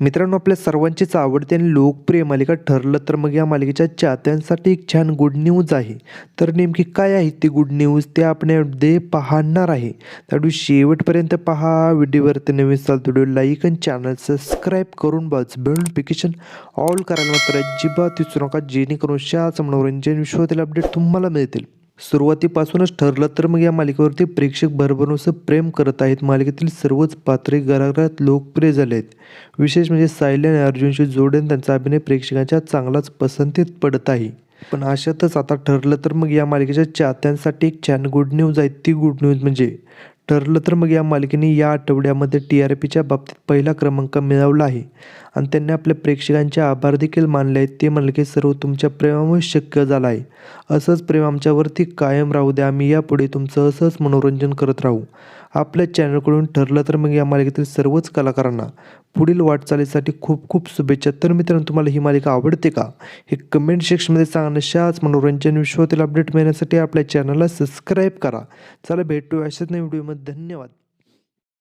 मित्रांनो आपल्या सर्वांचीच आवडते आणि लोकप्रिय मालिका ठरलं तर मग या मालिकेच्या चाहत्यांसाठी एक छान गुड न्यूज आहे. तर नेमकी काय आहे ती गुड न्यूज ते आपण यामध्ये पाहणार आहे. त्यामुळे शेवटपर्यंत पहा. व्हिडिओवरती नवीन असाल व्हिडिओ लाईक आणि चॅनल सबस्क्राईब करून बस बेल नोटिफिकेशन ऑल करायला मात्र अजिबात विसरू नका. जेणेकरून शाच मनोरंजन विश्वातील अपडेट तुम्हाला मिळतील. सुरुवातीपासूनच ठरलं तर मग या मालिकेवरती प्रेक्षक भरभरून प्रेम करत आहेत. मालिकेतील सर्वच पात्रे घराघरात लोकप्रिय झाले आहेत. विशेष म्हणजे सायली आणि अर्जुनशी जोडून त्यांचा अभिनय प्रेक्षकांच्या चांगलाच पसंतीत पडत आहे. पण अशातच आता ठरलं तर मग या मालिकेच्या चाहत्यांसाठी एक छान गुड न्यूज आहे. ती गुड न्यूज म्हणजे ठरलं तर मग या मालिकेने या आठवड्यामध्ये टी आर पीच्या बाबतीत पहिला क्रमांक मिळवला आहे. आणि त्यांनी आपल्या प्रेक्षकांचे आभार देखील मानले आहेत. ते म्हणले की सर्व तुमच्या प्रेमामुळे शक्य झालं आहे. असंच प्रेम आमच्यावरती कायम राहू द्या. आम्ही यापुढे तुमचं असंच मनोरंजन करत राहू. आपल्या चॅनलकडून ठरलं तर मग या मालिकेतील सर्वच कलाकारांना पुढील वाटचालीसाठी खूप खूप शुभेच्छा. तर मित्रांनो तुम्हाला ही मालिका आवडते का? हे कमेंट सेक्शनमध्ये सांगण्याशाच मनोरंजन विश्वातील अपडेट मिळण्यासाठी आपल्या चॅनलला सबस्क्राईब करा. चला भेटू अशाच नाही व्हिडिओमध्ये धन्यवाद.